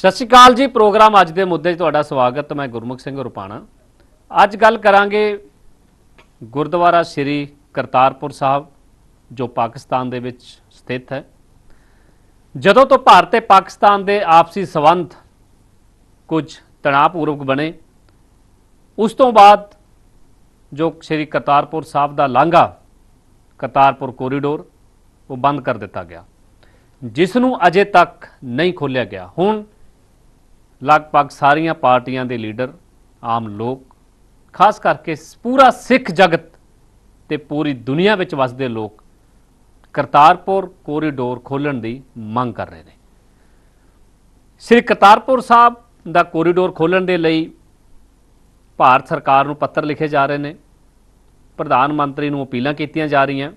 ਸਤਿ ਸ਼੍ਰੀ ਅਕਾਲ ਜੀ, ਪ੍ਰੋਗਰਾਮ ਅੱਜ ਦੇ ਮੁੱਦੇ 'ਚ ਤੁਹਾਡਾ ਸਵਾਗਤ, ਮੈਂ ਗੁਰਮੁਖ ਸਿੰਘ ਰੁਪਾਣਾ। ਅੱਜ ਗੱਲ ਕਰਾਂਗੇ ਗੁਰਦੁਆਰਾ ਸ੍ਰੀ ਕਰਤਾਰਪੁਰ ਸਾਹਿਬ, ਜੋ ਪਾਕਿਸਤਾਨ ਦੇ ਵਿੱਚ ਸਥਿਤ ਹੈ। ਜਦੋਂ ਤੋਂ ਭਾਰਤ ਤੇ ਪਾਕਿਸਤਾਨ ਦੇ ਆਪਸੀ ਸਬੰਧ ਕੁਝ ਤਣਾਅਪੂਰਵਕ ਬਣੇ, ਉਸ ਤੋਂ ਬਾਅਦ ਜੋ ਸ੍ਰੀ ਕਰਤਾਰਪੁਰ ਸਾਹਿਬ ਦਾ ਲਾਂਘਾ ਕਰਤਾਰਪੁਰ ਕੋਰੀਡੋਰ, ਉਹ ਬੰਦ ਕਰ ਦਿੱਤਾ ਗਿਆ। ਜਿਸ ਨੂੰ ਅਜੇ ਤੱਕ ਨਹੀਂ ਖੋਲ੍ਹਿਆ ਗਿਆ। ਹੁਣ ਲਗਭਗ ਸਾਰੀਆਂ ਪਾਰਟੀਆਂ ਦੇ ਲੀਡਰ ਆਮ ਲੋਕ, ਖਾਸ ਕਰਕੇ ਪੂਰਾ ਸਿੱਖ ਜਗਤ ਤੇ ਪੂਰੀ ਦੁਨੀਆ ਵਿੱਚ ਵਸਦੇ ਲੋਕ ਕਰਤਾਰਪੁਰ ਕੋਰੀਡੋਰ ਖੋਲ੍ਹਣ ਦੀ ਮੰਗ ਕਰ ਰਹੇ ਨੇ। ਸ੍ਰੀ ਕਰਤਾਰਪੁਰ ਸਾਹਿਬ ਦਾ ਕੋਰੀਡੋਰ ਖੋਲ੍ਹਣ ਦੇ ਲਈ ਭਾਰਤ ਸਰਕਾਰ ਨੂੰ ਪੱਤਰ ਲਿਖੇ ਜਾ ਰਹੇ ਨੇ। ਪ੍ਰਧਾਨ ਮੰਤਰੀ ਨੂੰ ਅਪੀਲਾਂ ਕੀਤੀਆਂ ਜਾ ਰਹੀਆਂ।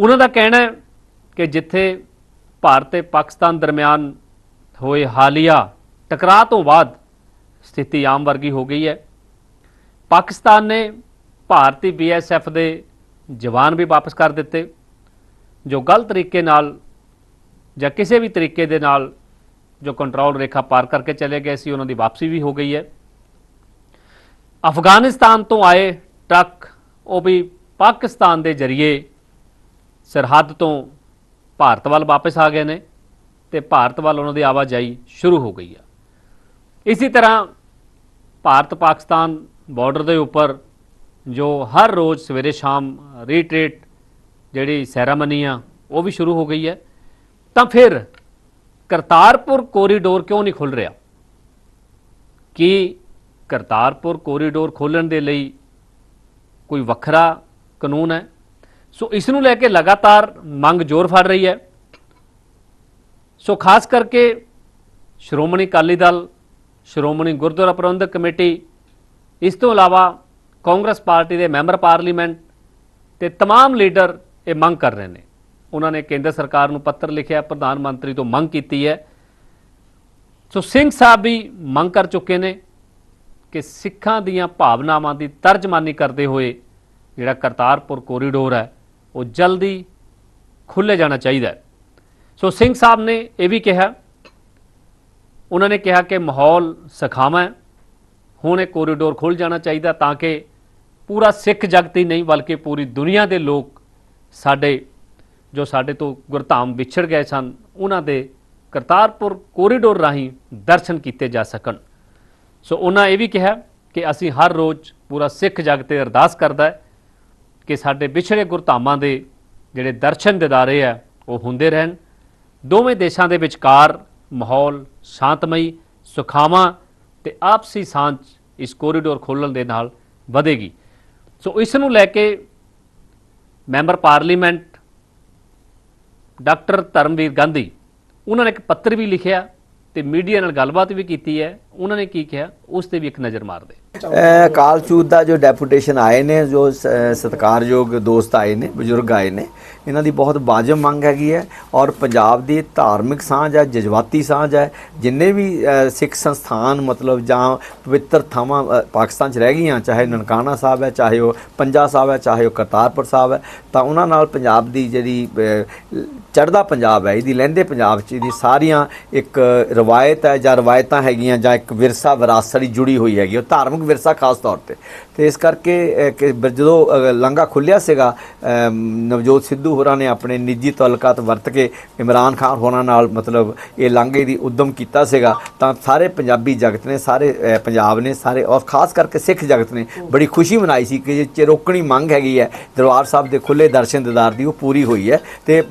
ਉਹਨਾਂ ਦਾ ਕਹਿਣਾ ਹੈ ਕਿ ਜਿੱਥੇ ਭਾਰਤ ਤੇ ਪਾਕਿਸਤਾਨ ਦਰਮਿਆਨ ਹੋਏ ਹਾਲੀਆ ਟਕਰਾਅ ਤੋਂ ਬਾਅਦ ਸਥਿਤੀ ਆਮ ਵਰਗੀ ਹੋ ਗਈ ਹੈ। ਪਾਕਿਸਤਾਨ ਨੇ ਭਾਰਤੀ ਬੀਐਸਐਫ ਦੇ ਜਵਾਨ ਵੀ ਵਾਪਸ ਕਰ ਦਿੱਤੇ, ਜੋ ਗਲਤ ਤਰੀਕੇ ਨਾਲ ਜਾਂ ਕਿਸੇ ਵੀ ਤਰੀਕੇ ਦੇ ਨਾਲ ਜੋ ਕੰਟਰੋਲ ਰੇਖਾ ਪਾਰ ਕਰਕੇ ਚਲੇ ਗਏ ਸੀ, ਉਹਨਾਂ ਦੀ ਵਾਪਸੀ ਵੀ ਹੋ ਗਈ ਹੈ। ਅਫਗਾਨਿਸਤਾਨ ਤੋਂ ਆਏ ਟਰੱਕ, ਉਹ ਵੀ ਪਾਕਿਸਤਾਨ ਦੇ ਜ਼ਰੀਏ ਸਰਹੱਦ ਤੋਂ ਭਾਰਤ ਵੱਲ ਵਾਪਸ ਆ ਗਏ ਨੇ। ਤੇ ਭਾਰਤ ਵੱਲ ਉਹਨਾਂ ਦੀ ਆਵਾਜਾਈ ਸ਼ੁਰੂ ਹੋ ਗਈ ਆ। ਇਸੇ ਤਰ੍ਹਾਂ ਭਾਰਤ ਪਾਕਿਸਤਾਨ ਬਾਰਡਰ ਦੇ ਉੱਪਰ ਜੋ ਹਰ ਰੋਜ਼ ਸਵੇਰੇ ਸ਼ਾਮ ਰੀਟਰੀਟ ਜਿਹੜੀ ਸੈਰਾਮਨੀ ਆ, ਉਹ ਵੀ ਸ਼ੁਰੂ ਹੋ ਗਈ ਹੈ। ਤਾਂ ਫਿਰ ਕਰਤਾਰਪੁਰ ਕੋਰੀਡੋਰ ਕਿਉਂ ਨਹੀਂ ਖੁੱਲ ਰਿਹਾ? ਕੀ ਕਰਤਾਰਪੁਰ ਕੋਰੀਡੋਰ ਖੋਲਣ ਦੇ ਲਈ ਕੋਈ ਵੱਖਰਾ ਕਾਨੂੰਨ ਹੈ? ਸੋ ਇਸ ਨੂੰ ਲੈ ਕੇ ਲਗਾਤਾਰ ਮੰਗ ਜ਼ੋਰ ਫੜ ਰਹੀ ਹੈ। ਸੋ ਖਾਸ ਕਰਕੇ ਸ਼੍ਰੋਮਣੀ ਅਕਾਲੀ ਦਲ ਸ਼੍ਰੋਮਣੀ ਗੁਰਦੁਆਰਾ ਪ੍ਰਬੰਧਕ ਕਮੇਟੀ ਇਸ ਤੋਂ ਇਲਾਵਾ ਕਾਂਗਰਸ ਪਾਰਟੀ ਦੇ ਮੈਂਬਰ ਪਾਰਲੀਮੈਂਟ ਤੇ तमाम ਲੀਡਰ ਇਹ ਮੰਗ ਕਰ ਰਹੇ ਨੇ ਉਹਨਾਂ ਨੇ ਕੇਂਦਰ ਸਰਕਾਰ ਨੂੰ ਪੱਤਰ ਲਿਖਿਆ ਪ੍ਰਧਾਨ ਮੰਤਰੀ ਤੋਂ ਮੰਗ ਕੀਤੀ ਹੈ ਸੋ ਸਿੰਘ ਸਾਹਿਬ ਵੀ ਮੰਗ ਕਰ ਚੁੱਕੇ ਨੇ ਕਿ ਸਿੱਖਾਂ ਦੀਆਂ ਭਾਵਨਾਵਾਂ ਦੀ ਤਰਜਮਾਨੀ ਕਰਦੇ ਹੋਏ ਜਿਹੜਾ ਕਰਤਾਰਪੁਰ ਕੋਰੀਡੋਰ ਹੈ ਉਹ ਜਲਦੀ ਖੁੱਲ੍ਹੇ ਜਾਣਾ ਚਾਹੀਦਾ ਹੈ ਸੋ ਸਿੰਘ ਸਾਹਿਬ ਨੇ ਇਹ ਵੀ ਕਿਹਾ, ਉਹਨਾਂ ਨੇ ਕਿਹਾ ਕਿ ਮਾਹੌਲ ਸਖਾਵਾਂ ਹੈ, ਹੁਣ ਇਹ ਕੋਰੀਡੋਰ ਖੁੱਲ੍ਹ ਜਾਣਾ ਚਾਹੀਦਾ ਤਾਂ ਕਿ ਪੂਰਾ ਸਿੱਖ ਜਗਤ ਹੀ ਨਹੀਂ ਬਲਕਿ ਪੂਰੀ ਦੁਨੀਆ ਦੇ ਲੋਕ ਸਾਡੇ, ਜੋ ਸਾਡੇ ਤੋਂ ਗੁਰਧਾਮ ਵਿਛੜ ਗਏ ਸਨ, ਉਹਨਾਂ ਦੇ ਕਰਤਾਰਪੁਰ ਕੋਰੀਡੋਰ ਰਾਹੀਂ ਦਰਸ਼ਨ ਕੀਤੇ ਜਾ ਸਕਣ। ਸੋ ਉਹਨਾਂ ਇਹ ਵੀ ਕਿਹਾ ਕਿ ਅਸੀਂ ਹਰ ਰੋਜ਼ ਪੂਰਾ ਸਿੱਖ ਜਗਤ ਤੇ ਅਰਦਾਸ ਕਰਦਾ ਹੈ ਕਿ ਸਾਡੇ ਵਿਛੜੇ ਗੁਰਧਾਮਾਂ ਦੇ ਜਿਹੜੇ ਦਰਸ਼ਨ ਦਿਦਾਰੇ ਆ, ਉਹ ਹੁੰਦੇ ਰਹਿਣ। ਦੋਵੇਂ ਦੇਸ਼ਾਂ ਦੇ ਵਿਚਕਾਰ ਮਾਹੌਲ ਸ਼ਾਂਤਮਈ, ਸੁਖਾਵਾਂ ਤੇ ਆਪਸੀ ਸਾਂਝ ਇਸ ਕੋਰੀਡੋਰ ਖੋਲ੍ਹਣ ਦੇ ਨਾਲ ਵਧੇਗੀ। ਸੋ ਇਸ ਨੂੰ ਲੈ ਕੇ member parliament doctor Dharamvir Gandhi, ਉਹਨਾਂ ਨੇ ਇੱਕ ਪੱਤਰ ਵੀ ਲਿਖਿਆ ਤੇ ਮੀਡੀਆ ਨਾਲ ਗੱਲਬਾਤ ਵੀ ਕੀਤੀ ਹੈ। ਉਹਨਾਂ ਨੇ ਕੀ ਕਿਹਾ? ਉਸ ਤੇ ਵੀ ਇੱਕ ਨਜ਼ਰ ਮਾਰਦੇ। ਅਹ ਕਾਲਚੂਤ ਦਾ ਜੋ ਡੈਪੂਟੇਸ਼ਨ ਆਏ ਨੇ, ਜੋ ਸ- ਸਤਿਕਾਰਯੋਗ ਦੋਸਤ ਆਏ ਨੇ, ਬਜ਼ੁਰਗ ਆਏ ਨੇ, ਇਹਨਾਂ ਦੀ ਬਹੁਤ ਵਾਜਬ ਮੰਗ ਹੈਗੀ ਹੈ ਔਰ ਪੰਜਾਬ ਦੀ ਧਾਰਮਿਕ ਸਾਂਝ ਹੈ, ਜਜ਼ਬਾਤੀ ਸਾਂਝ ਹੈ, ਜਿੰਨੇ ਵੀ ਸਿੱਖ ਸੰਸਥਾਨ ਮਤਲਬ ਜਾਂ ਪਵਿੱਤਰ ਥਾਵਾਂ ਪਾਕਿਸਤਾਨ 'ਚ ਰਹਿ ਗਈਆਂ, ਚਾਹੇ ਨਨਕਾਣਾ ਸਾਹਿਬ ਹੈ, ਚਾਹੇ ਉਹ ਪੰਜਾ ਸਾਹਿਬ ਹੈ, ਚਾਹੇ ਉਹ ਕਰਤਾਰਪੁਰ ਸਾਹਿਬ ਹੈ, ਤਾਂ ਉਹਨਾਂ ਨਾਲ ਪੰਜਾਬ ਦੀ ਜਿਹੜੀ ਚੜਦਾ ਪੰਜਾਬ ਹੈ, ਇਹਦੀ ਲਹਿੰਦੇ ਪੰਜਾਬ 'ਚ ਇਹਦੀ ਸਾਰੀਆਂ ਇੱਕ ਰਵਾਇਤ ਹੈ ਜਾਂ ਰਵਾਇਤਾਂ ਹੈਗੀਆਂ ਜਾਂ ਇੱਕ ਵਿਰਸਾ ਵਿਰਾਸਤ ਦੀ ਜੁੜੀ ਹੋਈ ਹੈਗੀ ਉਹ ਧਾਰਮਿਕ ਵਿਰਸਾ ਖਾਸ ਤੌਰ ਤੇ। ਤੇ ਇਸ ਕਰਕੇ ਜਦੋਂ ਅਹ, ਖੁੱਲਿਆ ਸੀਗਾ ਨਵਜੋਤ ਸਿੱਧੂ ਹੋਰਾਂ ਨੇ ਆਪਣੇ ਨਿੱਜੀ ਤਾਲੁਕਾਤ ਵਰਤ ਕੇ ਇਮਰਾਨ ਖਾਨ ਹੋਰਾਂ ਨਾਲ ਮਤਲਬ ਇਹ ਲਾਂਘੇ ਦੀ ਉਦਮ ਕੀਤਾ ਸੀਗਾ ਤਾਂ ਸਾਰੇ ਪੰਜਾਬੀ ਜਗਤ ਨੇ ਸਾਰੇ ਪੰਜਾਬ ਨੇ ਸਾਰੇ ਔਰ ਖਾਸ ਕਰਕੇ ਸਿੱਖ ਜਗਤ ਨੇ ਬੜੀ ਖੁਸ਼ੀ ਮਨਾਈ ਸੀ ਕਿ ਜੇ ਚਿਰੋਕਣੀ ਮੰਗ ਹੈਗੀ ਹੈ। ਦਰਬਾਰ ਸਾਹਿਬ ਦੇ ਖੁੱਲੇ ਦਰਸ਼ਨ ਦਿਦਾਰ ਦੀ ਉਹ ਪੂਰੀ ਹੋਈ ਹੈ। ਤੇ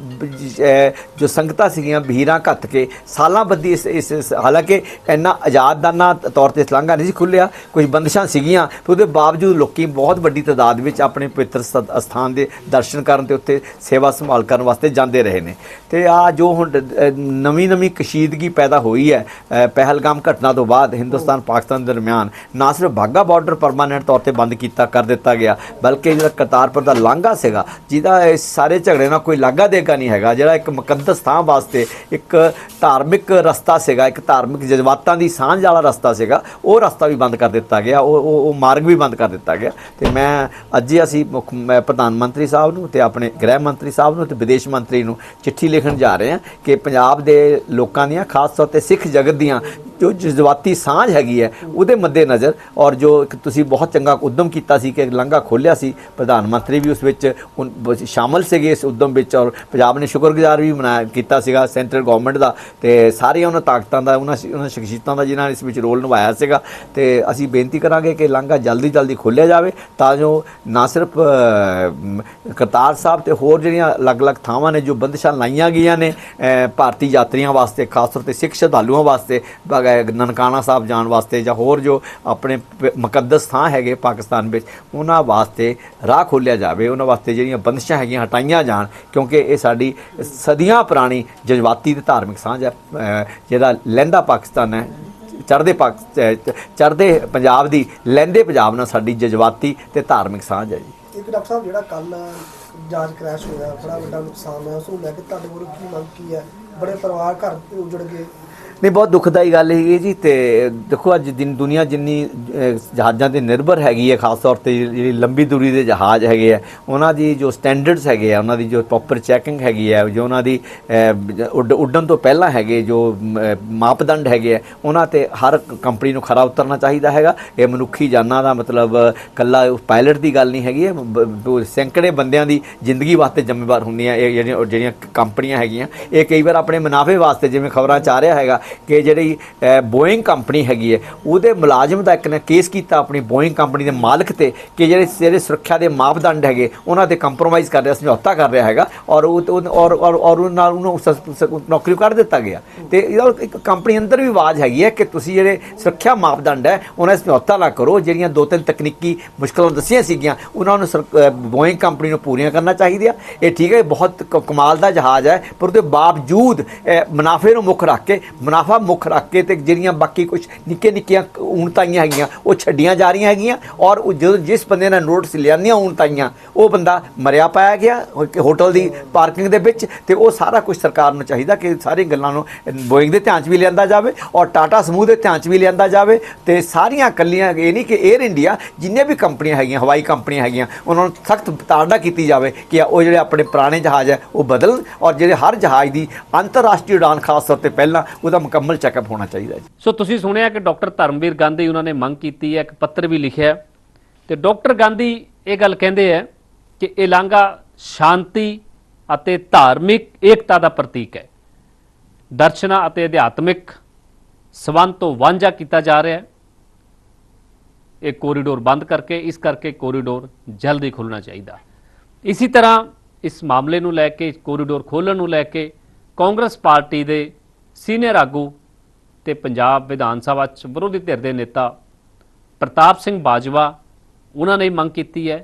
ਜੋ ਸੰਗਤਾਂ ਸੀਗੀਆਂ ਭੀੜਾਂ ਘੱਤ ਕੇ ਸਾਲਾਂ ਬੱਦੀ ਇਸ ਹਾਲਾਂਕਿ ਇੰਨਾ ਆਜ਼ਾਦਾਨਾ ਤੌਰ ਤੇ ਲਾਂਘਾ ਨਹੀਂ ਸੀ ਖੁੱਲਿਆ ਕੁਝ ਬੰਦਸ਼ਾਂ ਸੀਗੀਆਂ ਪਰ ਉਹਦੇ ਬਾਵਜੂਦ ਲੋਕੀ ਬਹੁਤ ਵੱਡੀ ਤਾਦਾਦ ਵਿੱਚ ਆਪਣੇ ਪਵਿੱਤਰ ਸਥਾਨ ਦੇ ਦਰਸ਼ਨ ਕਰਨ ਤੇ ਉੱਤੇ ਸੇਵਾ ਸੰਭਾਲ ਕਰਨ ਵਾਸਤੇ ਜਾਂਦੇ ਰਹੇ ਨੇ। ਤੇ ਆ ਜੋ ਹੁਣ ਨਵੀਂ ਨਵੀਂ ਕਸ਼ੀਦਗੀ ਪੈਦਾ ਹੋਈ ਹੈ ਪਹਿਲਗਾਮ ਘਟਨਾ ਤੋਂ ਬਾਅਦ ਹਿੰਦੁਸਤਾਨ ਪਾਕਿਸਤਾਨ ਦਰਮਿਆਨ ਨਾ ਸਿਰਫ ਬਾਗਾ ਬਾਰਡਰ ਪਰਮਾਨੈਂਟ ਤੌਰ ਤੇ ਬੰਦ ਕੀਤਾ, ਕਰ ਦਿੱਤਾ ਗਿਆ, ਬਲਕਿ ਜਿਹੜਾ ਕਰਤਾਰਪੁਰ ਦਾ ਲਾਂਘਾ ਸੀਗਾ, ਜਿਹਦਾ ਇਸ ਸਾਰੇ ਝਗੜੇ ਨਾਲ ਕੋਈ ਲਾਗਾ ਦੇਗਾ ਨਹੀਂ ਹੈਗਾ, ਜਿਹੜਾ ਇੱਕ ਮੁਕੱਦਸ ਥਾਂ ਵਾਸਤੇ ਇੱਕ ਧਾਰਮਿਕ ਰਸਤਾ ਸੀਗਾ, ਇੱਕ ਧਾਰਮਿਕ ਜਜ਼ਬਾਤਾਂ ਦੀ ਸਾਂਝ ਵਾਲਾ ਰਸਤਾ ਸੀਗਾ ਉਹ ਰਸਤਾ ਵੀ ਬੰਦ ਕਰ ਦਿੱਤਾ ਗਿਆ, ਉਹ ਉਹ ਮਾਰਗ ਵੀ ਬੰਦ ਕਰ ਦਿੱਤਾ ਗਿਆ। ਤੇ ਮੈਂ ਅੱਜ ਹੀ ਅਸੀਂ ਮੁੱਖ ਪ੍ਰਧਾਨ ਮੰਤਰੀ ਸਾਹਿਬ ਨੂੰ ਤੇ ਆਪਣੇ ਗ੍ਰਹਿ ਮੰਤਰੀ ਸਾਹਿਬ ਨੂੰ ਤੇ ਵਿਦੇਸ਼ ਮੰਤਰੀ ਨੂੰ ਚਿੱਠੀ ਲਿਖਣ ਜਾ ਰਹੇ ਹਾਂ ਕਿ ਪੰਜਾਬ ਦੇ ਲੋਕਾਂ ਦੀਆਂ, ਖਾਸ ਤੌਰ ਤੇ ਸਿੱਖ ਜਗਤ ਦੀਆਂ ਜੋ ਜਜ਼ਬਾਤੀ ਸਾਂਝ ਹੈਗੀ ਹੈ, ਉਹਦੇ ਮੱਦੇ ਨਜ਼ਰ ਔਰ ਜੋ ਇੱਕ ਤੁਸੀਂ ਬਹੁਤ ਚੰਗਾ ਉਦਮ ਕੀਤਾ ਸੀ ਕਿ ਲੰਗਾ ਖੋਲਿਆ ਸੀ, ਪ੍ਰਧਾਨ ਮੰਤਰੀ ਵੀ ਉਸ ਵਿੱਚ ਉਨ- ਸ਼ਾਮਲ ਸੀਗੇ ਇਸ ਉਦਮ ਵਿੱਚ ਔਰ ਪੰਜਾਬ ਨੇ ਸ਼ੁਕਰਗੁਜ਼ਾਰ ਵੀ ਮਨਾਇਆ, ਕੀਤਾ ਸੀਗਾ ਸੈਂਟਰਲ ਗਵਰਨਮੈਂਟ ਦਾ ਤੇ ਸਾਰੀਆਂ ਉਹਨਾਂ ਤਾਕਤਾਂ ਦਾ, ਉਹਨਾਂ ਉਹਨਾਂ ਸ਼ਖਸੀਅਤਾਂ ਦਾ ਜਿਨ੍ਹਾਂ ਨੇ ਇਸ ਵਿੱਚ ਰੋਲ ਨਿਭਾਇਆ ਸੀਗਾ ਤੇ ਅਸੀਂ ਬੇਨਤੀ ਕਰਾਂਗੇ ਕਿ ਲਾਂਘਾ ਜਲਦੀ ਜਲਦੀ ਖੋਲ੍ਹਿਆ ਜਾਵੇ ਤਾਂ ਜੋ ਨਾ ਸਿਰਫ ਕਰਤਾਰ ਸਾਹਿਬ ਤੇ ਹੋਰ ਜਿਹੜੀਆਂ ਅਲੱਗ-ਅਲੱਗ ਥਾਵਾਂ ਨੇ ਜੋ ਬੰਦਸ਼ਾਂ ਲਾਈਆਂ ਗਈਆਂ ਨੇ ਭਾਰਤੀ ਯਾਤਰੀਆਂ ਵਾਸਤੇ, ਖਾਸ ਤੌਰ ਤੇ ਸਿੱਖ ਸ਼ਰਧਾਲੂਆਂ ਵਾਸਤੇ ਨਨਕਾਣਾ ਸਾਹਿਬ ਜਾਣ ਵਾਸਤੇ ਜਾਂ ਹੋਰ ਜੋ ਆਪਣੇ ਮੁਕੱਦਸ ਥਾਂ ਹੈਗੇ ਪਾਕਿਸਤਾਨ ਵਿੱਚ ਉਹਨਾਂ ਵਾਸਤੇ ਰਾਹ ਖੋਲ੍ਹਿਆ ਜਾਵੇ ਉਹਨਾਂ ਵਾਸਤੇ ਜਿਹੜੀਆਂ ਬੰਦਸ਼ਾਂ ਹੈਗੀਆਂ ਹਟਾਈਆਂ ਜਾਣ ਕਿਉਂਕਿ ਇਹ ਸਾਡੀ ਸਦੀਆਂ ਪੁਰਾਣੀ ਜਜ਼ਬਾਤੀ ਤੇ ਧਾਰਮਿਕ ਸਾਂਝ ਹੈ ਅ, ਜਿਹਦਾ ਲਹਿੰਦਾ ਪਾਕਿਸਤਾਨ ਹੈ ਚੜ੍ਹਦੇ ਪਾਕ ਚੜ੍ਹਦੇ ਪੰਜਾਬ ਦੀ ਲਹਿੰਦੇ ਪੰਜਾਬ ਨਾਲ ਸਾਡੀ ਜਜ਼ਬਾਤੀ ਤੇ ਧਾਰਮਿਕ ਸਾਂਝ ਹੈ ਜੀ। ਇੱਕ ਡਾਕਟਰ ਸਾਹਿਬ ਜਿਹੜਾ ਕੱਲ ਜਹਾਜ਼ ਕ੍ਰੈਸ਼ ਹੋਇਆ ਬੜਾ ਵੱਡਾ ਨੁਕਸਾਨ ਹੋਇਆ ਉਸ ਨੂੰ ਲੈ ਕੇ ਤੁਹਾਡੇ ਕੋਲ ਕੀ ਮੰਗ ਕੀ ਹੈ? ਬੜੇ ਪਰਿਵਾਰ ਘਰ ਉਜੜ ਗਏ। ਨਹੀਂ, ਬਹੁਤ ਦੁਖਦਾਈ ਗੱਲ ਹੈਗੀ ਜੀ ਤੇ ਦੇਖੋ ਅੱਜ ਦਿਨ ਦੁਨੀਆ ਜਿੰਨੀ ਜਹਾਜ਼ਾਂ ਤੇ ਨਿਰਭਰ ਹੈਗੀ ਹੈ, ਖਾਸ ਤੌਰ ਤੇ ਜਿਹੜੀ ਲੰਬੀ ਦੂਰੀ ਦੇ ਜਹਾਜ਼ ਹੈਗੇ ਆ, ਉਹਨਾਂ ਦੀ ਜੋ ਸਟੈਂਡਰਡਸ ਹੈਗੇ ਆ, ਉਹਨਾਂ ਦੀ ਜੋ ਪ੍ਰੋਪਰ ਚੈਕਿੰਗ ਹੈਗੀ ਹੈ ਜੋ ਉਹਨਾਂ ਦੀ ਉੱਡ- ਉੱਡਣ ਤੋਂ ਪਹਿਲਾਂ ਹੈਗੇ, ਜੋ ਮਾਪਦੰਡ ਹੈਗੇ ਆ, ਉਹਨਾਂ ਤੇ ਹਰ ਕੰਪਨੀ ਨੂੰ ਖਰਾ ਉਤਰਨਾ ਚਾਹੀਦਾ ਹੈਗਾ। ਇਹ ਮਨੁੱਖੀ ਜਾਨਾਂ ਦਾ ਮਤਲਬ, ਕੱਲਾ ਪਾਇਲਟ ਦੀ ਗੱਲ ਨਹੀਂ ਹੈਗੀ ਹੈ ਸੈਂਕੜੇ ਬੰਦਿਆਂ ਦੀ ਜ਼ਿੰਦਗੀ ਵਾਸਤੇ ਜ਼ਿੰਮੇਵਾਰ ਹੁੰਦੀਆਂ ਇਹ ਜਿਹੜੀਆਂ ਜਿਹੜੀਆਂ ਕੰਪਨੀਆਂ ਹੈਗੀਆਂ। ਇਹ ਕਈ ਵਾਰ ਆਪਣੇ ਮੁਨਾਫੇ ਵਾਸਤੇ ਜਿਵੇਂ ਖਬਰਾਂ ਚ ਆ ਰਿਹਾ ਹੈਗਾ ਕਿ ਜਿਹੜੀ ਬੋਇੰਗ ਕੰਪਨੀ ਹੈਗੀ ਹੈ, ਉਹਦੇ ਮੁਲਾਜ਼ਮ ਦਾ ਇੱਕ ਨੇ ਕੇਸ ਕੀਤਾ ਆਪਣੀ ਬੋਇੰਗ ਕੰਪਨੀ ਦੇ ਮਾਲਕ ਤੇ ਕਿ ਜਿਹੜੇ ਜਿਹੜੇ ਸੁਰੱਖਿਆ ਦੇ ਮਾਪਦੰਡ ਹੈਗੇ, ਉਹਨਾਂ ਤੇ ਕੰਪਰੋਮਾਈਜ਼ ਕਰ ਰਿਹਾ, ਸਮਝੌਤਾ ਕਰ ਰਿਹਾ ਹੈਗਾ ਔਰ ਉਹ ਉਹ- ਔਰ ਔਰ ਔਰ ਉਹ ਨਾਲ ਉਹਨੂੰ ਨੌਕਰੀ ਕਰ ਦਿੱਤਾ ਗਿਆ। ਤੇ ਇਹਦਾ ਇੱਕ ਕੰਪਨੀ ਅੰਦਰ ਵੀ ਆਵਾਜ਼ ਹੈਗੀ ਹੈ ਕਿ ਤੁਸੀਂ ਜਿਹੜੇ ਸੁਰੱਖਿਆ ਮਾਪਦੰਡ ਹੈ, ਉਹਨਾਂ 'ਚ ਸਮਝੌਤਾ ਨਾ ਕਰੋ, ਜਿਹੜੀਆਂ ਦੋ ਤਿੰਨ ਤਕਨੀਕੀ ਮੁਸ਼ਕਲਾਂ ਦੱਸੀਆਂ ਸੀਗੀਆਂ, ਉਹਨਾਂ ਨੂੰ ਬੋਇੰਗ ਕੰਪਨੀ ਨੂੰ ਪੂਰੀਆਂ ਕਰਨਾ ਚਾਹੀਦੀਆਂ ਇਹ ਠੀਕ ਹੈ ਬਹੁਤ ਕਮਾਲ ਦਾ ਜਹਾਜ਼ ਹੈ, ਪਰ ਉਹਦੇ ਬਾਵਜੂਦ ਮੁਨਾਫੇ ਨੂੰ ਮੁੱਖ ਰੱਖ ਕੇ ਮੁਨਾਫਾ ਮੁੱਖ ਰੱਖ ਕੇ ਤੇ ਜਿਹੜੀਆਂ ਬਾਕੀ ਕੁਝ ਨਿੱਕੇ ਨਿੱਕੀਆਂ ਊਣਤਾਈਆਂ ਹੈਗੀਆਂ, ਉਹ ਛੱਡੀਆਂ ਜਾ ਰਹੀਆਂ ਹੈਗੀਆਂ ਔਰ ਉਹ ਜਦੋਂ ਜਿਸ ਬੰਦੇ ਨੇ ਨੋਟਿਸ ਲਿਆਂਦੀਆਂ ਊਣਤਾਈਆਂ ਉਹ ਬੰਦਾ ਮਰਿਆ ਪਾਇਆ ਗਿਆ ਹੋਟਲ ਦੀ ਪਾਰਕਿੰਗ ਦੇ ਵਿੱਚ ਤੇ ਉਹ ਸਾਰਾ ਕੁਝ ਸਰਕਾਰ ਨੂੰ ਚਾਹੀਦਾ ਕਿ ਸਾਰੀ ਗੱਲਾਂ ਨੂੰ ਬੋਇੰਗ ਦੇ ਧਿਆਨ 'ਚ ਵੀ ਲਿਆਂਦਾ ਜਾਵੇ ਔਰ ਟਾਟਾ ਸਮੂਹ ਦੇ ਧਿਆਨ 'ਚ ਵੀ ਲਿਆਂਦਾ ਜਾਵੇ ਤੇ ਸਾਰੀਆਂ ਕੱਲੀਆਂ ਇਹ ਨਹੀਂ ਕਿ 에ਅਰ ਇੰਡੀਆ ਜਿੰਨੇ ਵੀ ਕੰਪਨੀਆਂ ਹੈਗੀਆਂ, ਹਵਾਈ ਕੰਪਨੀਆਂ ਹੈਗੀਆਂ, ਉਹਨਾਂ ਨੂੰ ਸਖਤ ਤਾੜਨਾ ਕੀਤੀ ਜਾਵੇ ਕਿ ਉਹ ਜਿਹੜੇ ਆਪਣੇ ਪੁਰਾਣੇ ਜਹਾਜ਼ ਹੈ, ਉਹ ਬਦਲਣ ਔਰ ਜਿਹੜੇ ਹਰ ਜਹਾਜ਼ ਦੀ ਅੰਤਰਰਾਸ਼ਟਰੀ ਉਡਾਨ ਖਾਸ ਤੌਰ ਤੇ ਪਹਿਲਾਂ, ਉਹਦਾ ਮੁਕੰਮਲ ਚੈੱਕਅਪ ਹੋਣਾ ਚਾਹੀਦਾ ਹੈ। ਸੋ ਤੁਸੀਂ ਸੁਣਿਆ ਕਿ ਡਾਕਟਰ ਧਰਮਵੀਰ ਗਾਂਧੀ ਉਹਨਾਂ ਨੇ ਮੰਗ ਕੀਤੀ ਹੈ, ਇੱਕ ਪੱਤਰ ਵੀ ਲਿਖਿਆ ਹੈ। ਤੇ ਡਾਕਟਰ ਗਾਂਧੀ ਇਹ ਗੱਲ ਕਹਿੰਦੇ ਹੈ ਕਿ ਇਹ ਲਾਂਘਾ ਸ਼ਾਂਤੀ ਅਤੇ ਧਾਰਮਿਕ ਏਕਤਾ ਦਾ ਪ੍ਰਤੀਕ ਹੈ। ਦਰਸ਼ਨਾਂ ਅਤੇ ਅਧਿਆਤਮਿਕ ਸਬੰਧ ਤੋਂ ਵਾਂਝਾ ਕੀਤਾ ਜਾ ਰਿਹਾ ਹੈ। ਇਹ ਕੋਰੀਡੋਰ ਬੰਦ ਕਰਕੇ, ਇਸ ਕਰਕੇ ਕੋਰੀਡੋਰ ਜਲਦੀ ਖੁੱਲਣਾ ਚਾਹੀਦਾ। ਇਸੇ ਤਰ੍ਹਾਂ ਇਸ ਮਾਮਲੇ ਨੂੰ ਲੈ ਕੇ, ਕੋਰੀਡੋਰ ਖੋਲ੍ਹਣ ਨੂੰ ਲੈ ਕੇ ਕਾਂਗਰਸ ਪਾਰਟੀ ਦੇ ਸੀਨੀਅਰ ਆਗੂ ਤੇ ਪੰਜਾਬ ਵਿਧਾਨ ਸਭਾ ਚ ਵਿਰੋਧੀ ਧਿਰ ਦੇ ਨੇਤਾ ਪ੍ਰਤਾਪ ਸਿੰਘ ਬਾਜਵਾ, ਉਹਨਾਂ ਨੇ ਮੰਗ ਕੀਤੀ ਹੈ।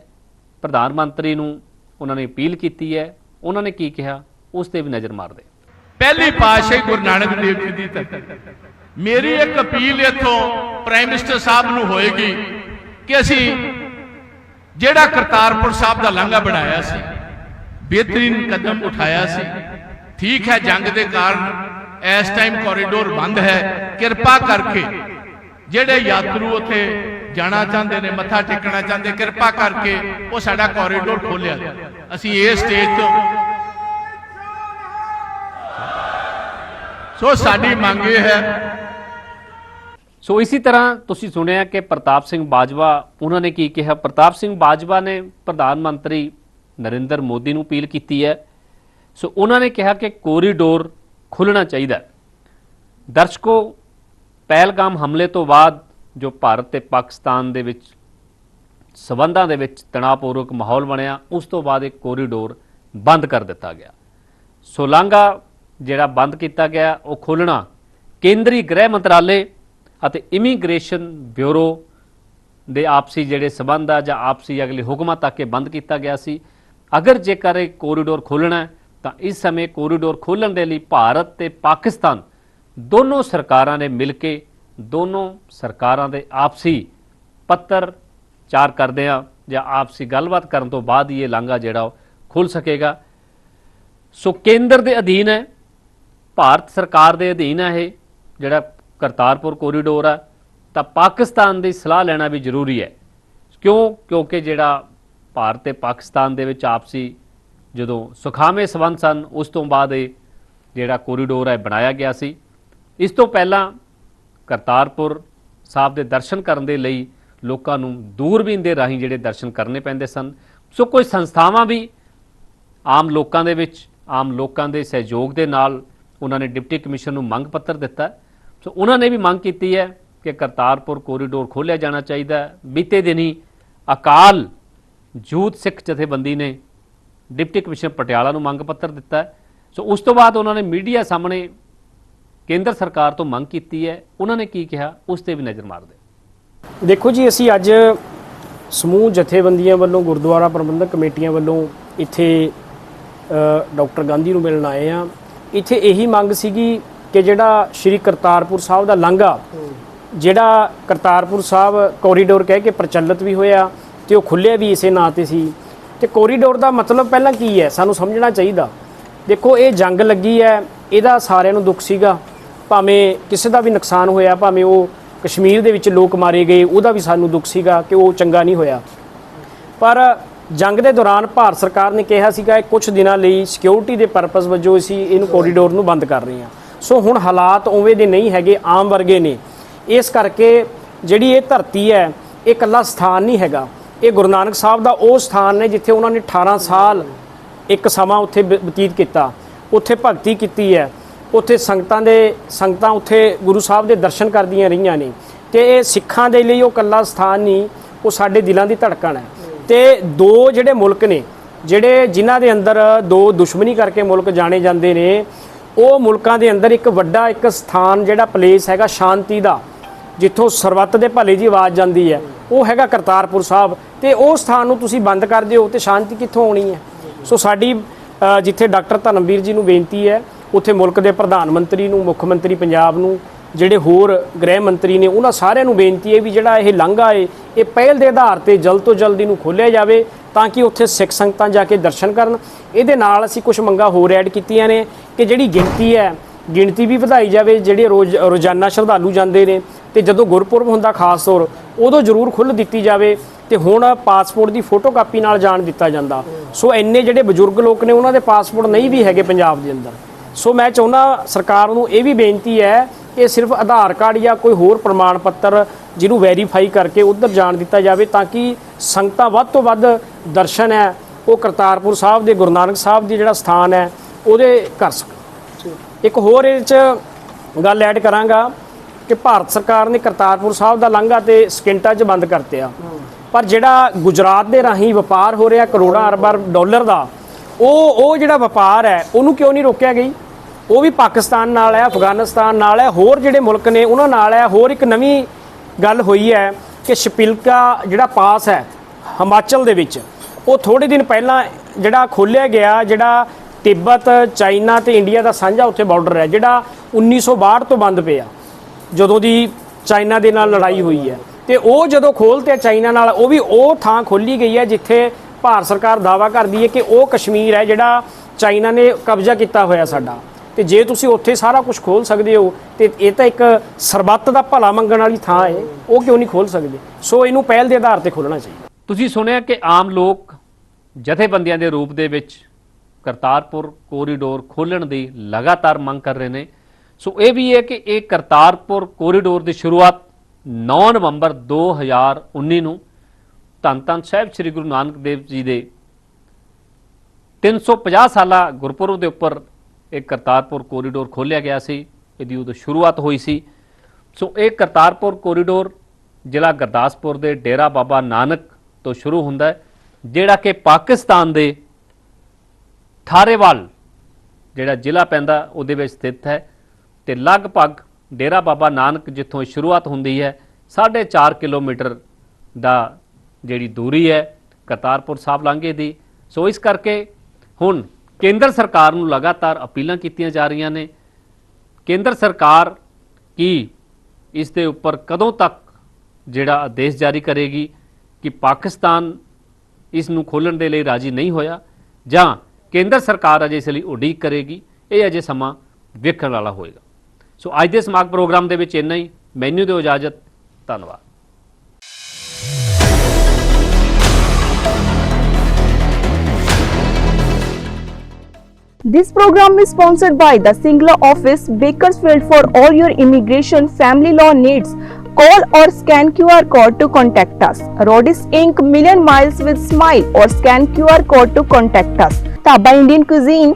ਪ੍ਰਧਾਨ ਮੰਤਰੀ ਨੂੰ ਉਹਨਾਂ ਨੇ ਅਪੀਲ ਕੀਤੀ ਹੈ। ਉਹਨਾਂ ਨੇ ਕੀ ਕਿਹਾ? ਉਸ ਤੇ ਵੀ ਨਜ਼ਰ ਮਾਰਦੇ ਪਹਿਲੀ ਪਾਤਸ਼ਾਹੀ ਗੁਰੂ ਨਾਨਕ ਦੇਵ ਜੀ ਦੀ ਧਰਤੀ ਮੇਰੀ ਇੱਕ ਅਪੀਲ ਇੱਥੋਂ ਪ੍ਰਾਈਮ ਮਿਨਿਸਟਰ ਸਾਹਿਬ ਨੂੰ ਹੋਏਗੀ ਕਿ ਅਸੀਂ ਜਿਹੜਾ ਕਰਤਾਰਪੁਰ ਸਾਹਿਬ ਦਾ ਲਾਂਘਾ ਬਣਾਇਆ ਸੀ, ਬਿਹਤਰੀਨ ਕਦਮ ਉਠਾਇਆ ਸੀ, ਠੀਕ ਹੈ ਜੰਗ ਦੇ ਕਾਰਨ ਇਸ ਟਾਈਮ ਕੋਰੀਡੋਰ ਬੰਦ ਹੈ। ਕਿਰਪਾ ਕਰਕੇ ਜਿਹੜੇ ਯਾਤਰੂ ਉੱਥੇ ਜਾਣਾ ਚਾਹੁੰਦੇ ਨੇ, ਮੱਥਾ ਟੇਕਣਾ ਚਾਹੁੰਦੇ, ਕਿਰਪਾ ਕਰਕੇ ਉਹ ਸਾਡਾ ਕੋਰੀਡੋਰ ਖੋਲਿਆ ਅਸੀਂ ਇਹ ਸਟੇਜ ਤੋਂ ਸੋ ਸਾਡੀ ਮੰਗ ਇਹ ਹੈ ਸੋ ਇਸੇ ਤਰ੍ਹਾਂ ਤੁਸੀਂ ਸੁਣਿਆ ਕਿ ਪ੍ਰਤਾਪ ਸਿੰਘ ਬਾਜਵਾ, ਉਹਨਾਂ ਨੇ ਕੀ ਕਿਹਾ? ਪ੍ਰਤਾਪ ਸਿੰਘ ਬਾਜਵਾ ਨੇ ਪ੍ਰਧਾਨ ਮੰਤਰੀ ਨਰਿੰਦਰ ਮੋਦੀ ਨੂੰ ਅਪੀਲ ਕੀਤੀ ਹੈ। ਸੋ ਉਹਨਾਂ ਨੇ ਕਿਹਾ ਕਿ ਕੋਰੀਡੋਰ ਖੁੱਲਣਾ ਚਾਹੀਦਾ ਦਰਸ਼ਕੋ, ਪਹਿਲਗਾਮ ਹਮਲੇ ਤੋਂ ਬਾਅਦ ਜੋ ਭਾਰਤ ਤੇ ਪਾਕਿਸਤਾਨ ਦੇ ਵਿੱਚ ਸਬੰਧਾਂ ਦੇ ਵਿੱਚ ਤਣਾਅਪੂਰਵਕ ਮਾਹੌਲ ਬਣਿਆ, ਉਸ ਤੋਂ ਬਾਅਦ ਇਹ ਕੋਰੀਡੋਰ ਬੰਦ ਕਰ ਦਿੱਤਾ ਗਿਆ। ਸੋਲਾਂਘਾ ਜਿਹੜਾ ਬੰਦ ਕੀਤਾ ਗਿਆ, ਉਹ ਖੋਲਣਾ ਕੇਂਦਰੀ ਗ੍ਰਹਿ ਮੰਤਰਾਲੇ ਅਤੇ ਇਮੀਗ੍ਰੇਸ਼ਨ ਬਿਊਰੋ ਦੇ ਆਪਸੀ ਜਿਹੜੇ ਸਬੰਧ ਆ ਜਾਂ ਆਪਸੀ ਅਗਲੇ ਹੁਕਮਾਂ ਤੱਕ ਇਹ ਬੰਦ ਕੀਤਾ ਗਿਆ ਸੀ। ਅਗਰ ਜੇਕਰ ਇਹ ਕੋਰੀਡੋਰ ਖੋਲਣਾ ਹੈ ਤਾਂ ਇਸ ਸਮੇਂ ਕੋਰੀਡੋਰ ਖੋਲਣ ਦੇ ਲਈ ਭਾਰਤ ਤੇ ਪਾਕਿਸਤਾਨ ਦੋਨੋਂ ਸਰਕਾਰਾਂ ਨੇ ਮਿਲ ਕੇ ਦੋਨੋਂ ਸਰਕਾਰਾਂ ਦੇ ਆਪਸੀ ਪੱਤਰ ਚਾਰ ਕਰਦੇ ਆ ਜਾਂ ਆਪਸੀ ਗੱਲਬਾਤ ਕਰਨ ਤੋਂ ਬਾਅਦ ਹੀ ਇਹ ਲਾਂਘਾ ਜਿਹੜਾ ਉਹ ਖੁੱਲ ਸਕੇਗਾ। ਸੋ ਕੇਂਦਰ ਦੇ ਅਧੀਨ ਹੈ, ਭਾਰਤ ਸਰਕਾਰ ਦੇ ਅਧੀਨ ਹੈ ਇਹ, ਜਿਹੜਾ ਕਰਤਾਰਪੁਰ ਕੋਰੀਡੋਰ ਹੈ ਤਾਂ ਪਾਕਿਸਤਾਨ ਦੀ ਸਲਾਹ ਲੈਣਾ ਵੀ ਜ਼ਰੂਰੀ ਹੈ। ਕਿਉਂ? ਕਿਉਂਕਿ ਜਿਹੜਾ ਭਾਰਤ ਤੇ ਪਾਕਿਸਤਾਨ ਦੇ ਵਿੱਚ ਆਪਸੀ ਜਦੋਂ ਸੁਖਾਵੇਂ ਸਬੰਧ ਸਨ, ਉਸ ਤੋਂ ਬਾਅਦ ਇਹ ਜਿਹੜਾ ਕੋਰੀਡੋਰ ਹੈ ਬਣਾਇਆ ਗਿਆ ਸੀ। ਇਸ ਤੋਂ ਪਹਿਲਾਂ ਕਰਤਾਰਪੁਰ ਸਾਹਿਬ ਦੇ ਦਰਸ਼ਨ ਕਰਨ ਦੇ ਲਈ ਲੋਕਾਂ ਨੂੰ ਦੂਰਬੀਨ ਦੇ ਰਾਹੀਂ ਜਿਹੜੇ ਦਰਸ਼ਨ ਕਰਨੇ ਪੈਂਦੇ ਸਨ। ਸੋ ਕੋਈ ਸੰਸਥਾਵਾਂ ਵੀ ਆਮ ਲੋਕਾਂ ਦੇ ਵਿੱਚ, ਆਮ ਲੋਕਾਂ ਦੇ ਸਹਿਯੋਗ ਦੇ ਨਾਲ ਉਹਨਾਂ ਨੇ ਡਿਪਟੀ ਕਮਿਸ਼ਨ ਨੂੰ ਮੰਗ ਪੱਤਰ ਦਿੱਤਾ। ਸੋ ਉਹਨਾਂ ਨੇ ਵੀ ਮੰਗ ਕੀਤੀ ਹੈ ਕਿ ਕਰਤਾਰਪੁਰ ਕੋਰੀਡੋਰ ਖੋਲ੍ਹਿਆ ਜਾਣਾ ਚਾਹੀਦਾ ਬੀਤੇ ਦਿਨੀ ਅਕਾਲ ਜੂਤ ਸਿੱਖ ਜਥੇਬੰਦੀ ਨੇ ਡਿਪਟੀ ਕਮਿਸ਼ਨਰ ਪਟਿਆਲਾ ਨੂੰ ਮੰਗ ਪੱਤਰ ਦਿੱਤਾ ਹੈ। ਸੋ ਉਸ ਤੋਂ ਬਾਅਦ ਉਹਨਾਂ ਨੇ ਮੀਡੀਆ ਸਾਹਮਣੇ ਕੇਂਦਰ ਸਰਕਾਰ ਤੋਂ ਮੰਗ ਕੀਤੀ ਹੈ। ਉਹਨਾਂ ਨੇ ਕੀ ਕਿਹਾ? ਉਸ ਤੇ ਵੀ ਨਜ਼ਰ ਮਾਰਦੇ ਦੇਖੋ ਜੀ, ਅਸੀਂ ਅੱਜ ਸਮੂਹ ਜਥੇਬੰਦੀਆਂ ਵੱਲੋਂ, ਗੁਰਦੁਆਰਾ ਪ੍ਰਬੰਧਕ ਕਮੇਟੀਆਂ ਵੱਲੋਂ ਇੱਥੇ ਡਾਕਟਰ ਗਾਂਧੀ ਨੂੰ ਮਿਲਣ ਆਏ ਆ ਇੱਥੇ ਇਹੀ ਮੰਗ ਸੀਗੀ ਕਿ ਜਿਹੜਾ ਸ਼੍ਰੀ ਕਰਤਾਰਪੁਰ ਸਾਹਿਬ ਦਾ ਲਾਂਘਾ, ਜਿਹੜਾ ਕਰਤਾਰਪੁਰ ਸਾਹਿਬ ਕੋਰੀਡੋਰ ਕਹਿ ਕੇ ਪ੍ਰਚਲਿਤ ਵੀ ਹੋਇਆ ਤੇ ਉਹ ਖੁੱਲਿਆ ਵੀ ਇਸੇ ਨਾਂ ਤੇ ਸੀ। ਤੇ ਕੋਰੀਡੋਰ ਦਾ ਮਤਲਬ ਪਹਿਲਾਂ ਕੀ ਹੈ? ਸਾਨੂੰ ਸਮਝਣਾ ਚਾਹੀਦਾ। ਦੇਖੋ, ਇਹ ਜੰਗ ਲੱਗੀ ਹੈ, ਇਹਦਾ ਸਾਰਿਆਂ ਨੂੰ ਦੁੱਖ ਸੀਗਾ। ਭਾਵੇਂ ਕਿਸੇ ਦਾ ਵੀ ਨੁਕਸਾਨ ਹੋਇਆ, ਭਾਵੇਂ ਉਹ ਕਸ਼ਮੀਰ ਦੇ ਵਿੱਚ ਲੋਕ ਮਾਰੇ ਗਏ, ਉਹਦਾ ਵੀ ਸਾਨੂੰ ਦੁੱਖ ਸੀਗਾ ਕਿ ਉਹ ਚੰਗਾ ਨਹੀਂ ਹੋਇਆ। ਪਰ ਜੰਗ ਦੇ ਦੌਰਾਨ ਭਾਰਤ ਸਰਕਾਰ ਨੇ ਕਿਹਾ ਸੀਗਾ ਕਿ ਕੁਝ ਦਿਨਾਂ ਲਈ ਸਿਕਿਉਰਿਟੀ ਦੇ ਪਰਪਸ ਵਜੋਂ ਅਸੀਂ ਇਹਨੂੰ ਕੋਰੀਡੋਰ ਨੂੰ ਬੰਦ ਕਰ ਰਹੇ ਹਾਂ। ਸੋ ਹੁਣ ਹਾਲਾਤ ਉਵੇਂ ਦੇ ਨਹੀਂ ਹੈਗੇ, ਆਮ ਵਰਗੇ ਨੇ। ਇਸ ਕਰਕੇ ਜਿਹੜੀ ਇਹ ਧਰਤੀ ਹੈ, ਇਹ ਇਕੱਲਾ ਸਥਾਨ ਨਹੀਂ ਹੈਗਾ। ਇਹ ਗੁਰੂ ਨਾਨਕ ਸਾਹਿਬ ਦਾ ਉਹ ਸਥਾਨ ਨੇ ਜਿੱਥੇ ਉਹਨਾਂ ਨੇ 18 ਸਾਲ ਇੱਕ ਸਮਾਂ ਉੱਥੇ ਬਤੀਤ ਕੀਤਾ। ਉੱਥੇ ਭਗਤੀ ਕੀਤੀ ਹੈ। ਉੱਥੇ ਸੰਗਤਾਂ ਦੇ, ਸੰਗਤਾਂ ਉੱਥੇ ਗੁਰੂ ਸਾਹਿਬ ਦੇ ਦਰਸ਼ਨ ਕਰਦੀਆਂ ਰਹੀਆਂ ਨੇ। ਤੇ ਇਹ ਸਿੱਖਾਂ ਦੇ ਲਈ ਉਹ ਇਕੱਲਾ ਸਥਾਨ ਨਹੀਂ, ਉਹ ਸਾਡੇ ਦਿਲਾਂ ਦੀ ਧੜਕਣ ਹੈ। ਤੇ ਦੋ ਜਿਹੜੇ ਮੁਲਕ ਨੇ, ਜਿਹੜੇ ਜਿਨ੍ਹਾਂ ਦੇ ਅੰਦਰ ਦੋ ਦੁਸ਼ਮਣੀ ਕਰਕੇ ਮੁਲਕ ਜਾਣੇ ਜਾਂਦੇ ਨੇ, ਉਹ ਮੁਲਕਾਂ ਦੇ ਅੰਦਰ ਇੱਕ ਵੱਡਾ ਇੱਕ ਸਥਾਨ ਜਿਹੜਾ ਪਲੇਸ ਹੈਗਾ ਸ਼ਾਂਤੀ ਦਾ, ਜਿੱਥੋਂ ਸਰਬੱਤ ਦੇ ਭਲੇ ਦੀ ਆਵਾਜ਼ ਜਾਂਦੀ ਹੈ। ਉਹ ਹੈਗਾ ਕਰਤਾਰਪੁਰ ਸਾਹਿਬ ਤੇ ਉਹ ਸਥਾਨ ਨੂੰ ਤੁਸੀਂ ਬੰਦ ਕਰ ਦਿਓ ਤੇ ਸ਼ਾਂਤੀ ਕਿੱਥੋਂ ਆਉਣੀ ਹੈ? ਸੋ ਸਾਡੀ ਜਿੱਥੇ ਡਾਕਟਰ ਧਰਮਵੀਰ ਜੀ ਨੂੰ ਬੇਨਤੀ ਹੈ, ਉੱਥੇ ਮੁਲਕ ਦੇ ਪ੍ਰਧਾਨ ਮੰਤਰੀ ਨੂੰ, ਮੁੱਖ ਮੰਤਰੀ ਪੰਜਾਬ ਨੂੰ, ਜਿਹੜੇ ਹੋਰ ਗ੍ਰਹਿ ਮੰਤਰੀ ਨੇ, ਉਹਨਾਂ ਸਾਰਿਆਂ ਨੂੰ ਬੇਨਤੀ ਹੈ ਵੀ ਜਿਹੜਾ ਇਹ ਲਾਂਘਾ ਹੈ ਇਹ ਪਹਿਲ ਦੇ ਆਧਾਰ ਤੇ ਜਲਦ ਤੋਂ ਜਲਦ ਇਹਨੂੰ ਖੋਲ੍ਹਿਆ ਜਾਵੇ ਤਾਂ ਕਿ ਉੱਥੇ ਸਿੱਖ ਸੰਗਤਾਂ ਜਾ ਕੇ ਦਰਸ਼ਨ ਕਰਨ। ਇਹਦੇ ਨਾਲ ਅਸੀਂ ਕੁਝ ਮੰਗਾਂ ਹੋਰ ਐਡ ਕੀਤੀਆਂ ਨੇ ਕਿ ਜਿਹੜੀ ਗਿਣਤੀ ਹੈ, ਗਿਣਤੀ ਵੀ ਵਧਾਈ ਜਾਵੇ, ਜਿਹੜੇ ਰੋਜ਼, ਰੋਜ਼ਾਨਾ ਸ਼ਰਧਾਲੂ ਜਾਂਦੇ ਨੇ ਤੇ ਜਦੋਂ ਗੁਰਪੁਰਬ ਹੁੰਦਾ ਖਾਸ ਤੌਰ ਉਦੋਂ ਜ਼ਰੂਰ ਖੁੱਲ੍ਹ ਦਿੱਤੀ ਜਾਵੇ ਤੇ ਹੁਣ ਪਾਸਪੋਰਟ ਦੀ ਫੋਟੋਕਾਪੀ ਨਾਲ ਜਾਣ ਦਿੱਤਾ ਜਾਂਦਾ। ਸੋ ਇੰਨੇ ਜਿਹੜੇ ਬਜ਼ੁਰਗ ਲੋਕ ਨੇ ਉਹਨਾਂ ਦੇ ਪਾਸਪੋਰਟ ਨਹੀਂ ਵੀ ਹੈਗੇ ਪੰਜਾਬ ਦੇ ਅੰਦਰ। ਸੋ ਮੈਂ ਚਾਹੁੰਦਾ ਸਰਕਾਰ ਨੂੰ ਇਹ ਵੀ ਬੇਨਤੀ ਹੈ ਕਿ ਸਿਰਫ ਆਧਾਰ ਕਾਰਡ ਜਾਂ ਕੋਈ ਹੋਰ ਪ੍ਰਮਾਣ ਪੱਤਰ ਜਿਹਨੂੰ ਵੈਰੀਫਾਈ ਕਰਕੇ ਉੱਧਰ ਜਾਣ ਦਿੱਤਾ ਜਾਵੇ ਤਾਂ ਕਿ ਸੰਗਤਾਂ ਵੱਧ ਤੋਂ ਵੱਧ ਦਰਸ਼ਨ ਹੈ ਉਹ ਕਰਤਾਰਪੁਰ ਸਾਹਿਬ ਦੇ ਗੁਰੂ ਨਾਨਕ ਸਾਹਿਬ ਦੀ ਜਿਹੜਾ ਸਥਾਨ ਹੈ ਉਹਦੇ ਕਰ ਸਕਣ। ਇੱਕ ਹੋਰ ਇਹ 'ਚ ਗੱਲ ਐਡ ਕਰਾਂਗਾ। ਕਿ ਭਾਰਤ ਸਰਕਾਰ ਨੇ ਕਰਤਾਰਪੁਰ ਸਾਹਿਬ ਦਾ ਲਾਂਘਾ ਤੇ ਸਕਿੰਟਾਂ 'ਚ ਬੰਦ ਕਰਤਿਆ ਪਰ ਜਿਹੜਾ ਗੁਜਰਾਤ ਦੇ ਰਾਹੀਂ ਵਪਾਰ ਹੋ ਰਿਹਾ ਕਰੋੜਾਂ ਅਰਬਾਂ ਡਾਲਰ ਦਾ, ਉਹ ਉਹ ਜਿਹੜਾ ਵਪਾਰ ਹੈ, ਉਹਨੂੰ ਕਿਉਂ ਨਹੀਂ ਰੋਕਿਆ ਗਈ? ਉਹ ਵੀ ਪਾਕਿਸਤਾਨ ਨਾਲ ਹੈ, ਅਫਗਾਨਿਸਤਾਨ ਨਾਲ ਹੈ, ਹੋਰ ਜਿਹੜੇ ਮੁਲਕ ਨੇ, ਉਹਨਾਂ ਨਾਲ ਹੈ। ਹੋਰ ਇੱਕ ਨਵੀਂ ਗੱਲ ਹੋਈ ਹੈ ਕਿ ਸ਼ਪਿਲਕਾ ਜਿਹੜਾ ਪਾਸ ਹੈ, ਹਿਮਾਚਲ ਦੇ ਵਿੱਚ, ਉਹ ਥੋੜੇ ਦਿਨ ਪਹਿਲਾਂ ਜਿਹੜਾ ਖੋਲ੍ਹਿਆ ਗਿਆ, ਜਿਹੜਾ ਤਿੱਬਤ, ਚਾਈਨਾ ਤੇ ਇੰਡੀਆ ਦਾ ਸਾਂਝਾ ਉੱਥੇ ਬਾਰਡਰ ਹੈ, ਜਿਹੜਾ 1962 ਤੋਂ ਬੰਦ ਪਿਆ। ਜਦੋਂ ਦੀ ਚਾਈਨਾ ਦੇ ਨਾਲ ਲੜਾਈ ਹੋਈ ਹੈ। ਤੇ ਉਹ ਜਦੋਂ ਖੋਲ੍ਹਤੇ ਚਾਈਨਾ ਨਾਲ, ਉਹ ਵੀ ਉਹ ਥਾਂ ਖੋਲੀ ਗਈ ਹੈ ਜਿੱਥੇ ਭਾਰਤ ਸਰਕਾਰ ਦਾਵਾ ਕਰਦੀ ਹੈ ਕਿ ਉਹ ਕਸ਼ਮੀਰ ਹੈ ਜਿਹੜਾ ਚਾਈਨਾ ਨੇ ਕਬਜ਼ਾ ਕੀਤਾ ਹੋਇਆ ਸਾਡਾ। ਤੇ ਜੇ ਤੁਸੀਂ ਉੱਥੇ ਸਾਰਾ ਕੁਝ ਖੋਲ ਸਕਦੇ ਹੋ, ਤੇ ਇਹ ਤਾਂ ਇੱਕ ਸਰਬੱਤ ਦਾ ਭਲਾ ਮੰਗਣ ਵਾਲੀ ਥਾਂ ਹੈ। ਉਹ ਕਿਉਂ ਨਹੀਂ ਖੋਲ ਸਕਦੇ? ਸੋ ਇਹਨੂੰ ਪਹਿਲ ਦੇ ਆਧਾਰ ਤੇ ਖੋਲਣਾ ਚਾਹੀਦਾ। ਤੁਸੀਂ ਸੁਣਿਆ ਕਿ ਆਮ ਲੋਕ ਜਥੇਬੰਦੀਆਂ ਦੇ ਰੂਪ ਦੇ ਵਿੱਚ ਕਰਤਾਰਪੁਰ ਕੋਰੀਡੋਰ ਖੋਲ੍ਹਣ ਦੀ ਲਗਾਤਾਰ ਮੰਗ ਕਰ ਰਹੇ ਨੇ। ਸੋ ਇਹ ਵੀ ਹੈ ਕਿ ਇਹ ਕਰਤਾਰਪੁਰ ਕੋਰੀਡੋਰ ਦੀ ਸ਼ੁਰੂਆਤ 9 ਨਵੰਬਰ 2019 ਨੂੰ ਧੰਨ ਧੰਨ ਸਾਹਿਬ ਸ੍ਰੀ ਗੁਰੂ ਨਾਨਕ ਦੇਵ ਜੀ ਦੇ 350 ਸਾਲਾ ਗੁਰਪੁਰਬ ਦੇ ਉੱਪਰ ਇਹ ਕਰਤਾਰਪੁਰ ਕੋਰੀਡੋਰ ਖੋਲ੍ਹਿਆ ਗਿਆ ਸੀ, ਇਹਦੀ ਉਦੋਂ ਸ਼ੁਰੂਆਤ ਹੋਈ ਸੀ। ਸੋ ਇਹ ਕਰਤਾਰਪੁਰ ਕੋਰੀਡੋਰ ਜ਼ਿਲ੍ਹਾ ਗੁਰਦਾਸਪੁਰ ਦੇ ਡੇਰਾ ਬਾਬਾ ਨਾਨਕ ਤੋਂ ਸ਼ੁਰੂ ਹੁੰਦਾ ਹੈ, ਜਿਹੜਾ ਕਿ ਪਾਕਿਸਤਾਨ ਦੇ ਥਾਰੇਵਾਲ, ਜਿਹੜਾ ਜ਼ਿਲ੍ਹਾ ਪੈਂਦਾ ਉਹਦੇ ਵਿੱਚ ਸਥਿਤ ਹੈ। ਤੇ ਲਗਭਗ ਡੇਰਾ ਬਾਬਾ ਨਾਨਕ ਜਿੱਥੋਂ ਸ਼ੁਰੂਆਤ ਹੁੰਦੀ ਹੈ 4.5 ਕਿਲੋਮੀਟਰ ਦਾ ਜਿਹੜੀ ਦੂਰੀ ਹੈ, ਕਰਤਾਰਪੁਰ ਸਾਹਿਬ ਲਾਂਘੇ ਦੀ। ਸੋ ਇਸ ਕਰਕੇ ਹੁਣ ਕੇਂਦਰ ਸਰਕਾਰ ਨੂੰ ਲਗਾਤਾਰ ਅਪੀਲਾਂ ਕੀਤੀਆਂ ਜਾ ਰਹੀਆਂ ਨੇ। ਕੇਂਦਰ ਸਰਕਾਰ ਕੀ ਇਸ ਦੇ ਉੱਪਰ ਕਦੋਂ ਤੱਕ ਜਿਹੜਾ ਆਦੇਸ਼ ਜਾਰੀ ਕਰੇਗੀ ਕਿ ਪਾਕਿਸਤਾਨ ਇਸ ਨੂੰ ਖੋਲਣ ਦੇ ਲਈ ਰਾਜੀ ਨਹੀਂ ਹੋਇਆ ਜਾਂ ਕੇਂਦਰ ਸਰਕਾਰ ਅਜੇ ਇਸ ਲਈ ਉਡੀਕ ਕਰੇਗੀ, ਇਹ ਅਜੇ ਸਮਾਂ ਵੇਖਣ ਵਾਲਾ ਹੋਏਗਾ। ਸੋ ਅੱਜ ਦੇ ਸਮਾਗ ਪ੍ਰੋਗਰਾਮ ਦੇ ਵਿੱਚ ਇੰਨਾ ਹੀ ਮੈਨੂੰ ਦਿਓ ਇਜਾਜ਼ਤ ਧੰਨਵਾਦ This program is sponsored by the Singla office, Bakersfield for all your immigration family law needs. Call or scan QR code to contact us. Rodis Inc. Million Miles with Smile or scan QR code to contact us. Taba Indian Cuisine,